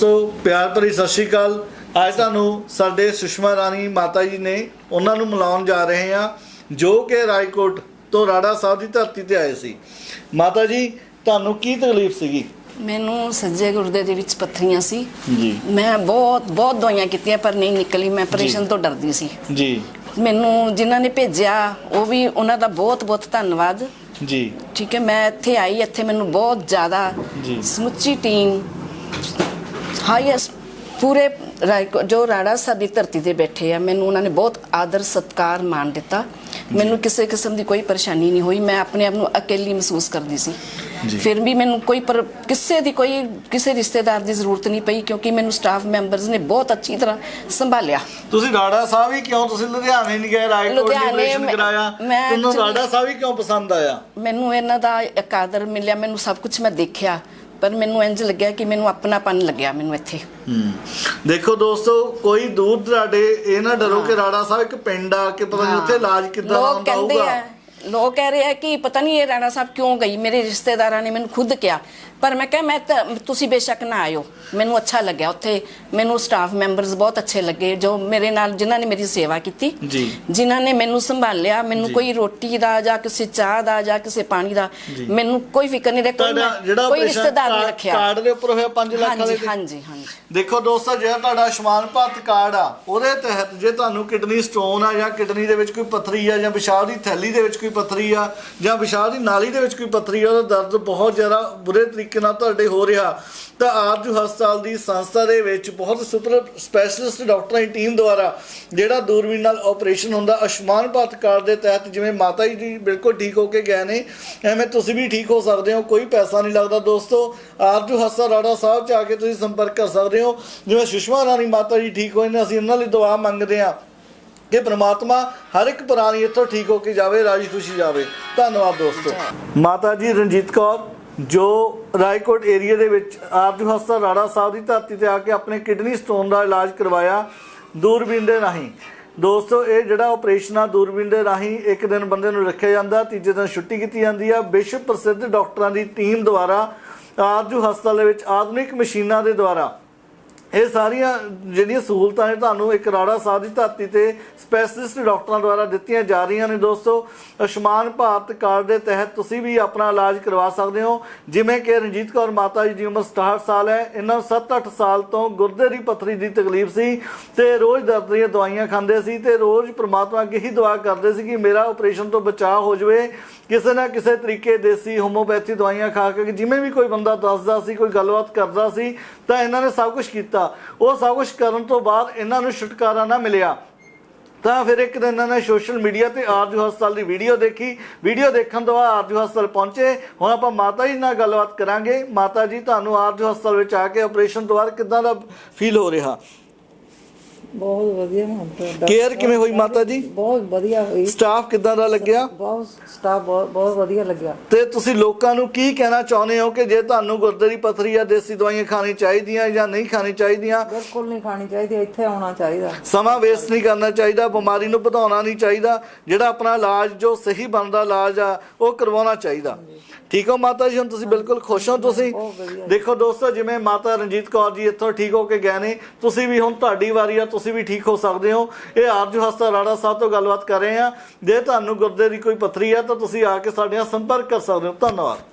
ਦੋਸਤੋ ਪਿਆਰ ਭਰੀ ਸਤਿ ਸ਼੍ਰੀ ਅਕਾਲ। ਅੱਜ ਤੁਹਾਨੂੰ ਸਾਡੇ ਸੁਸ਼ਮਾ ਰਾਣੀ ਮਾਤਾ ਜੀ ਨੇ ਉਹਨਾਂ ਨੂੰ ਮਿਲਾਉਣ ਜਾ ਰਹੇ ਹਾਂ ਜੋ ਕਿ ਰਾਏਕੋਟ ਤੋਂ ਰਾੜਾ ਸਾਹਿਬ ਦੀ ਧਰਤੀ ਤੇ ਆਏ ਸੀ। ਮਾਤਾ ਜੀ ਤੁਹਾਨੂੰ ਕੀ ਤਕਲੀਫ ਸੀਗੀ? ਮੈਨੂੰ ਸੱਜੇ ਗੁਰਦੇ ਦੇ ਵਿੱਚ ਪੱਥਰੀਆਂ ਸੀ। ਜੀ। ਮੈਂ ਬਹੁਤ ਬਹੁਤ ਦਵਾਈਆਂ ਕੀਤੀਆਂ ਪਰ ਨਹੀਂ ਨਿਕਲੀ। ਮੈਂ ਆਪਰੇਸ਼ਨ ਤੋਂ ਡਰਦੀ ਸੀ। ਜੀ। ਮੈਨੂੰ ਜਿਨ੍ਹਾਂ ਨੇ ਭੇਜਿਆ ਉਹ ਵੀ ਉਹਨਾਂ ਦਾ ਬਹੁਤ ਬਹੁਤ ਧੰਨਵਾਦ। ਜੀ। ਠੀਕ ਹੈ ਮੈਂ ਇੱਥੇ ਆਈ। ਇੱਥੇ ਮੈਨੂੰ ਬਹੁਤ ਜ਼ਿਆਦਾ ਜੀ। ਸਮੁੱਚੀ ਟੀਮ ਹਾਈਐਸਟ ਪੂਰੇ ਰਾਏਕੋ- ਜੋ ਰਾੜਾ ਸਾਹਿਬ ਦੀ ਧਰਤੀ ਤੇ ਬੈਠੇ ਆ ਮੈਨੂੰ ਉਹਨਾਂ ਨੇ ਬਹੁਤ ਆਦਰ ਸਤਕਾਰ ਮਾਣ ਦਿੱਤਾ। ਮੈਨੂੰ ਕਿਸੇ ਕਿਸਮ ਦੀ ਕੋਈ ਪਰੇਸ਼ਾਨੀ ਨਹੀਂ ਹੋਈ ਮੈਂ ਆਪਣੇ ਆਪ ਨੂੰ ਅਕੇਲੀ ਮਹਿਸੂਸ ਕਰਦੀ ਸੀ। ਜੀ। ਫਿਰ ਵੀ ਮੈਨੂੰ ਕੋਈ ਪਰ ਕਿਸੇ ਦੀ ਕੋਈ ਕਿਸੇ ਰਿਸ਼ਤੇਦਾਰ ਦੀ ਜ਼ਰੂਰਤ ਨਹੀਂ ਪਈ ਕਿਉਂਕਿ ਮੈਨੂੰ ਸਟਾਫ ਮੈਂਬਰਸ ਨੇ ਬਹੁਤ ਅੱਛੀ ਤਰ੍ਹਾਂ ਸੰਭਾਲਿਆ। ਤੁਸੀਂ ਰਾੜਾ ਸਾਹਿਬ ਹੀ ਕਿਉਂ ਤੁਸੀਂ ਲੁਧਿਆਣੇ ਨਹੀਂ ਗਏ ਰਾਏਕੋਟ ਲੁਧਿਆਣੇ ਆਪਰੇਸ਼ਨ ਮੈਂ- ਕਰਾਇਆ? ਮੈਂ ਤੁਹਾਨੂੰ actually- ਰਾੜਾ ਸਾਹਿਬ ਹੀ ਕਿਉਂ ਪਸੰਦ ਆਇਆ? ਮੈਨੂੰ ਇਹਨਾਂ ਦਾ ਇੱਕ ਆਦਰ ਮਿਲਿਆ ਮੈਨੂੰ ਸਭ ਕੁਝ ਮੈਂ ਦੇਖਿਆ। ਪਰ ਮੈਨੂੰ ਇੰਜ ਲੱਗਿਆ ਕਿ ਮੈਨੂੰ ਆਪਣਾਪਨ ਲੱਗਿਆ ਮੈਨੂੰ ਇੱਥੇ। ਹੂੰ। ਦੇਖੋ ਦੋਸਤੋ ਕੋਈ ਦੂਰ ਦਰਾਡੇ ਇਹ ਨਾ ਡਰੋ ਕਿ ਰਾੜਾ ਸਾਹਿਬ ਇੱਕ ਪਿੰਡ ਆ ਕਿ ਪਤਾ ਨਹੀਂ ਉੱਥੇ ਇਲਾਜ ਕਿੱਦਾਂ ਲੋਕ ਹੁੰਦਾ ਕਹਿੰਦੇ ਹੋਊਗਾ। ਆ ਲੋਕ ਕਹਿ ਰਹੇ ਆ ਕਿ ਪਤਾ ਨਹੀਂ ਇਹ ਰਾਣਾ ਸਾਹਿਬ ਕਿਉਂ ਗਈ? ਮੇਰੇ ਰਿਸ਼ਤੇਦਾਰਾਂ ਨੇ ਮੈਨੂੰ ਖੁਦ ਕਿਹਾ। ਪਰ ਮੈਂ ਕਿਹਾ ਮੈਂ ਤਾਂ ਤੁਸੀਂ ਬੇਸ਼ੱਕ ਨਾ ਆਇਓ। ਮੈਨੂੰ ਅੱਛਾ ਲੱਗਿਆ ਉੱਥੇ। ਮੈਨੂੰ ਸਟਾਫ ਮੈਂਬਰਸ ਬਹੁਤ ਅੱਛੇ ਲੱਗੇ ਜੋ ਮੇਰੇ ਨਾਲ ਜਿਨ੍ਹਾਂ ਨੇ ਮੇਰੀ ਸੇਵਾ ਕੀਤੀ। ਜੀ। ਜਿਨ੍ਹਾਂ ਨੇ ਮੈਨੂੰ ਸੰਭਾਲਿਆ। ਮੈਨੂੰ। ਕੋਈ ਰੋਟੀ ਦਾ ਜਾਂ ਕਿਸੇ ਚਾਹ ਦਾ ਜਾਂ ਕਿਸੇ ਪਾਣੀ ਦਾ। ਮੈਨੂੰ ਕੋਈ ਫਿਕਰ ਨਹੀਂ ਰਿਹਾ। ਕੋਈ ਰਿਸ਼ਤੇਦਾਰ ਨਹੀਂ ਰੱਖਿਆ। ਕਾਰਡ ਦੇ ਉੱਪਰ ਹੋਇਆ 5 ਲੱਖ ਵਾਲੇ ਹਾਂਜੀ ਹਾਂਜੀ ਦੇਖੋ ਦੋਸਤੋ ਜਿਹੜਾ ਤੁਹਾਡਾ ਆਯੁਸ਼ਮਾਨ ਭਾਰਤ ਕਾਰਡ ਆ ਉਹਦੇ ਤਹਿਤ ਜੇ ਤੁਹਾਨੂੰ ਕਿਡਨੀ ਸਟੋਨ ਆ ਜਾਂ ਕਿਡਨੀ ਦੇ ਵਿੱਚ ਕੋਈ ਪੱਥਰੀ ਆ ਜਾਂ ਪਿਸ਼ਾਬ ਦੀ ਥੈਲੀ ਦੇ ਵਿੱਚ ਕੋਈ ਪੱਥਰੀ ਆ, ਜਾਂ ਵਿਸ਼ਾਲ ਦੀ ਨਾਲੀ ਦੇ ਵਿੱਚ ਕੋਈ ਪੱਥਰੀ ਆ, ਉਹਦਾ ਦਰਦ ਬਹੁਤ ਜ਼ਿਆਦਾ ਬੁਰੇ ਤਰੀਕੇ ਨਾਲ ਤੁਹਾਡੇ ਹੋ ਰਿਹਾ। ਤਾਂ ਆਰਜੂ ਹਸਪਤਾਲ ਦੀ ਸੰਸਥਾ ਦੇ ਵਿੱਚ ਬਹੁਤ ਸੁਪਰ ਸਪੈਸ਼ਲਿਸਟ ਡਾਕਟਰਾਂ ਦੀ ਟੀਮ ਦੁਆਰਾ ਜਿਹੜਾ ਦੂਰਬੀਨ ਨਾਲ ਆਪਰੇਸ਼ਨ ਹੁੰਦਾ ਆਯੁਸ਼ਮਾਨ ਭਾਰਤ ਕਾਰਡ ਦੇ ਤਹਿਤ ਜਿਵੇਂ ਮਾਤਾ ਜੀ ਬਿਲਕੁਲ ਠੀਕ ਹੋ ਕੇ ਗਏ ਨੇ, ਐਵੇਂ ਤੁਸੀਂ ਵੀ ਠੀਕ ਹੋ ਸਕਦੇ ਹੋ, ਕੋਈ ਪੈਸਾ ਨਹੀਂ ਲੱਗਦਾ। ਦੋਸਤੋ ਆਰਜੂ ਹਸਪਤਾਲ ਰਾੜਾ ਸਾਹਿਬ ਚ ਆ ਕੇ ਤੁਸੀਂ ਸੰਪਰਕ ਕਰ ਸਕਦੇ ਹੋ, ਜਿਵੇਂ ਸੁਸ਼ਮਾ ਰਾਣੀ ਮਾਤਾ ਜੀ ਠੀਕ ਹੋਏ ਨੇ, ਅਸੀਂ ਉਹਨਾਂ ਲਈ ਦੁਆ ਮੰਗਦੇ ਹਾਂ। ਕਿ ਪ੍ਰਮਾਤਮਾ ਹਰ ਇੱਕ ਪ੍ਰਾਣੀ ਇੱਥੋਂ ਠੀਕ ਹੋ ਕੇ ਜਾਵੇ, ਰਾਜੀ ਖੁਸ਼ੀ ਜਾਵੇ। ਧੰਨਵਾਦ ਦੋਸਤੋ। ਮਾਤਾ ਜੀ ਰਣਜੀਤ ਕੌਰ, ਜੋ ਰਾਏਕੋਟ ਏਰੀਆ ਦੇ ਵਿੱਚ ਆਰਜੂ ਹਸਪਤਾਲ ਰਾੜਾ ਸਾਹਿਬ ਦੀ ਧਰਤੀ ਤੇ ਆ ਕੇ ਆਪਣੇ ਕਿਡਨੀ ਸਟੋਨ ਦਾ ਇਲਾਜ ਕਰਵਾਇਆ, ਦੂਰਬੀਨ ਦੇ ਰਾਹੀਂ। ਦੋਸਤੋ, ਇਹ ਜਿਹੜਾ ਆਪਰੇਸ਼ਨ ਆ, ਦੂਰਬੀਨ ਦੇ ਰਾਹੀਂ ਇੱਕ ਦਿਨ ਬੰਦੇ ਨੂੰ ਰੱਖਿਆ ਜਾਂਦਾ, ਤੀਜੇ ਦਿਨ ਛੁੱਟੀ ਕੀਤੀ ਜਾਂਦੀ ਆ। ਵਿਸ਼ਵ ਪ੍ਰਸਿੱਧ ਡਾਕਟਰਾਂ ਦੀ ਟੀਮ ਦੁਆਰਾ ਆਰਜੂ ਹਸਪਤਾਲ ਦੇ ਵਿੱਚ ਆਧੁਨਿਕ ਮਸ਼ੀਨਾਂ ਦੇ ਦੁਆਰਾ ਇਹ ਸਾਰੀਆਂ ਜਿਹੜੀਆਂ ਸਹੂਲਤਾਂ ਨੇ ਤੁਹਾਨੂੰ ਇੱਕ ਰਾੜਾ ਸਾਹਿਬ ਦੀ ਧਰਤੀ ਤੇ ਸਪੈਸ਼ਲਿਸਟ ਡਾਕਟਰਾਂ ਦੁਆਰਾ ਦਿੱਤੀਆਂ ਜਾ ਰਹੀਆਂ ਨੇ ਦੋਸਤੋ। ਆਯੁਸ਼ਮਾਨ ਭਾਰਤ ਕਾਰਡ ਦੇ ਤਹਿਤ ਤੁਸੀਂ ਵੀ ਆਪਣਾ ਇਲਾਜ ਕਰਵਾ ਸਕਦੇ ਹੋ। ਜਿਵੇਂ ਕਿ ਰਣਜੀਤ ਕੌਰ ਮਾਤਾ ਜੀ ਦੀ ਉਮਰ 67 ਸਾਲ ਹੈ। ਇਹਨਾਂ ਨੂੰ 7-8 ਸਾਲ ਤੋਂ ਗੁਰਦੇ ਦੀ ਪੱਥਰੀ ਦੀ ਤਕਲੀਫ ਸੀ ਤੇ ਰੋਜ਼ ਦਰਦ ਦੀਆਂ ਦਵਾਈਆਂ ਖਾਂਦੇ ਸੀ ਤੇ ਰੋਜ਼ ਪ੍ਰਮਾਤਮਾ ਅੱਗੇ ਹੀ ਦੁਆ ਕਰਦੇ ਸੀ ਕਿ ਮੇਰਾ ਆਪਰੇਸ਼ਨ ਤੋਂ ਬਚਾਅ ਹੋ ਜਾਵੇ। ਕਿਸੇ ਨਾ ਕਿਸੇ ਤਰੀਕੇ ਦੇਸੀ ਹੋਮੋਪੈਥੀ ਦਵਾਈਆਂ ਖਾ ਕੇ ਜਿਵੇਂ ਵੀ ਕੋਈ ਬੰਦਾ ਦੱਸਦਾ ਸੀ, ਕੋਈ ਗੱਲਬਾਤ ਕਰਦਾ ਸੀ, ਤਾਂ ਇਹਨਾਂ ਨੇ ਸਭ ਕੁਝ ਕੀਤਾ। ਉਹ ਸਭ ਕੁਝ ਕਰਨ ਤੋਂ ਬਾਅਦ ਇਹਨਾਂ ਨੂੰ ਛੁਟਕਾਰਾ ਨਾ ਮਿਲਿਆ। ਤਾਂ ਫਿਰ ਇੱਕ ਦਿਨ ਇਹਨਾਂ ਨੇ ਸੋਸ਼ਲ ਮੀਡੀਆ ਤੇ ਆਰਜੂ ਹਸਪਤਾਲ ਦੀ ਵੀਡੀਓ ਦੇਖੀ। ਵੀਡੀਓ ਦੇਖਣ ਤੋਂ ਬਾਅਦ ਆਰਜੂ ਹਸਪਤਾਲ ਪਹੁੰਚੇ। ਹੁਣ ਆਪਾਂ ਮਾਤਾ ਜੀ ਨਾਲ ਗੱਲਬਾਤ ਕਰਾਂਗੇ। ਮਾਤਾ ਜੀ, ਤੁਹਾਨੂੰ ਆਰਜੂ ਹਸਪਤਾਲ ਵਿੱਚ ਆ ਕੇ ਆਪਰੇਸ਼ਨ ਤੋਂ ਬਾਅਦ ਕਿਦਾਂ ਦਾ ਫੀਲ ਹੋ ਰਿਹਾ? ਬਹੁਤ ਵਧੀਆ ਹੁਣ ਤਾਂ ਕੇਅਰ ਕਿਵੇਂ ਹੋਈ ਮਾਤਾ ਜੀ? ਬਹੁਤ ਵਧੀਆ ਹੋਈ। ਸਟਾਫ ਕਿਦਾਂ ਦਾ ਲੱਗਿਆ? ਬਹੁਤ ਸਟਾਫ ਬਹੁਤ ਵਧੀਆ ਲੱਗਿਆ। ਤੇ ਤੁਸੀਂ ਲੋਕਾਂ ਨੂੰ ਕੀ ਕਹਿਣਾ ਚਾਹੁੰਦੇ ਹੋ ਕਿ ਜੇ ਤੁਹਾਨੂੰ ਗੁਰਦੇ ਦੀ ਪੱਥਰੀ ਜਾਂ ਦੇਸੀ ਦਵਾਈਆਂ ਖਾਣੀ ਚਾਹੀਦੀਆਂ ਜਾਂ ਨਹੀਂ ਖਾਣੀ ਚਾਹੀਦੀਆਂ? ਬਿਲਕੁਲ ਨਹੀਂ ਖਾਣੀ ਚਾਹੀਦੀ ਇੱਥੇ ਆਉਣਾ ਚਾਹੀਦਾ। ਸਮਾਂ ਵੇਸਟ ਨਹੀਂ ਕਰਨਾ ਚਾਹੀਦਾ ਬਿਮਾਰੀ ਨੂੰ ਵਧਾਉਣਾ ਨਹੀਂ ਚਾਹੀਦਾ ਜਿਹੜਾ ਆਪਣਾ ਇਲਾਜ ਜੋ ਸਹੀ ਬਣਦਾ ਇਲਾਜ ਆ ਉਹ ਕਰਵਾਉਣਾ ਚਾਹੀਦਾ। ਠੀਕ ਹੋ ਮਾਤਾ ਜੀ? ਹੁਣ ਤੁਸੀਂ ਬਿਲਕੁਲ ਖੁਸ਼ ਹੋ ਤੁਸੀਂ। ਦੇਖੋ ਦੋਸਤੋ ਜਿਵੇਂ ਮਾਤਾ ਰਣਜੀਤ ਕੌਰ ਜੀ ਇੱਥੋਂ ਠੀਕ ਹੋ ਕੇ ਗਏ ਨੇ ਤੁਸੀਂ ਵੀ ਹੁਣ ਤੁਹਾਡੀ ਵਾਰੀ ਆ ਤੁਸੀਂ ਵੀ ਠੀਕ ਹੋ ਸਕਦੇ ਹੋ। ਇਹ ਆਰਜੂ ਹਸਤਾ ਰਾਣਾ ਸਾਹਿਬ ਤੋਂ ਗੱਲਬਾਤ ਕਰ ਰਹੇ ਹਾਂ। ਜੇ ਤੁਹਾਨੂੰ ਗੁਰਦੇ ਦੀ ਕੋਈ ਪੱਥਰੀ ਹੈ ਤਾਂ ਤੁਸੀਂ ਆ ਕੇ ਸਾਡੇ ਨਾਲ ਸੰਪਰਕ ਕਰ ਸਕਦੇ ਹੋ। ਧੰਨਵਾਦ।